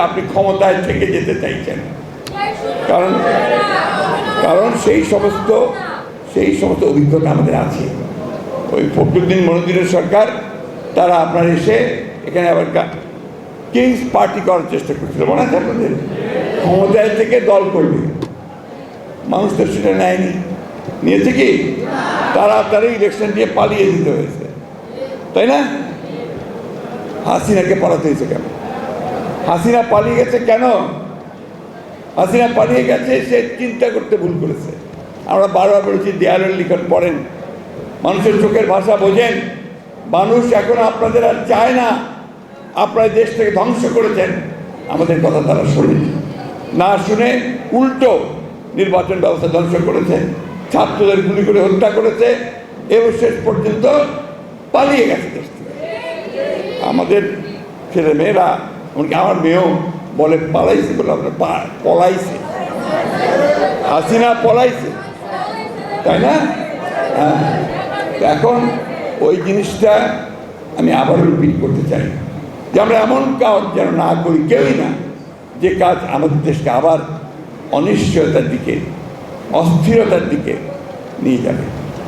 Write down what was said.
আপনি ক্ষমতায় থেকে যেতে চাইছেন। কারণ কারণ সেই সমস্ত সেই সমস্ত অভিজ্ঞতা আমাদের আছে। ওই ফখরুদ্দিন মনুদ্দিনের সরকার, তারা আপনার এসে এখানে আবার কিংস পার্টি করার চেষ্টা করছিল। মনে আছে আপনাদের? ক্ষমতায় থেকে দল করবে। মানুষ তো সেটা নেয়নি। নিয়েছে কি? তারা তারা ইলেকশন দিয়ে পালিয়ে দিতে হয়েছে। তাই না? হাসিনাকে পালাতে হয়েছে কেন? হাসিনা পালিয়ে গেছে কেন? হাসিনা পালিয়ে গেছে, সে চিন্তা করতে ভুল করেছে। আমরা বারবার বলেছি, দেয়ালের লিখন পড়েন। মানুষের চোখের ভাষা বোঝেন। মানুষ এখন আপনাদের আর চায় না। আপনারা দেশ থেকে ধ্বংস করেছেন। আমাদের কথা তারা শোনেনি। না শুনে উল্টো নির্বাচন ব্যবস্থা ধ্বংস করেছে। ছাত্রদের গুলি করে হত্যা করেছে। এবং শেষ পর্যন্ত পালিয়ে গেছে দেশ থেকে। আমাদের ছেলে মেয়েরা এমনকি আমার মেয়েও বলে, পালাইছে বলে পা- পলাইছে। হাসিনা পলাইছে। তাই না? হ্যাঁ। এখন ওই জিনিসটা আমি আবার রিপিট করতে চাই। যে আমরা এমন কাজ যেন না করি, কেউই না। যে কাজ আমাদের দেশকে আবার অনিশ্চয়তার দিকে, অস্থিরতার দিকে নিয়ে যাবে।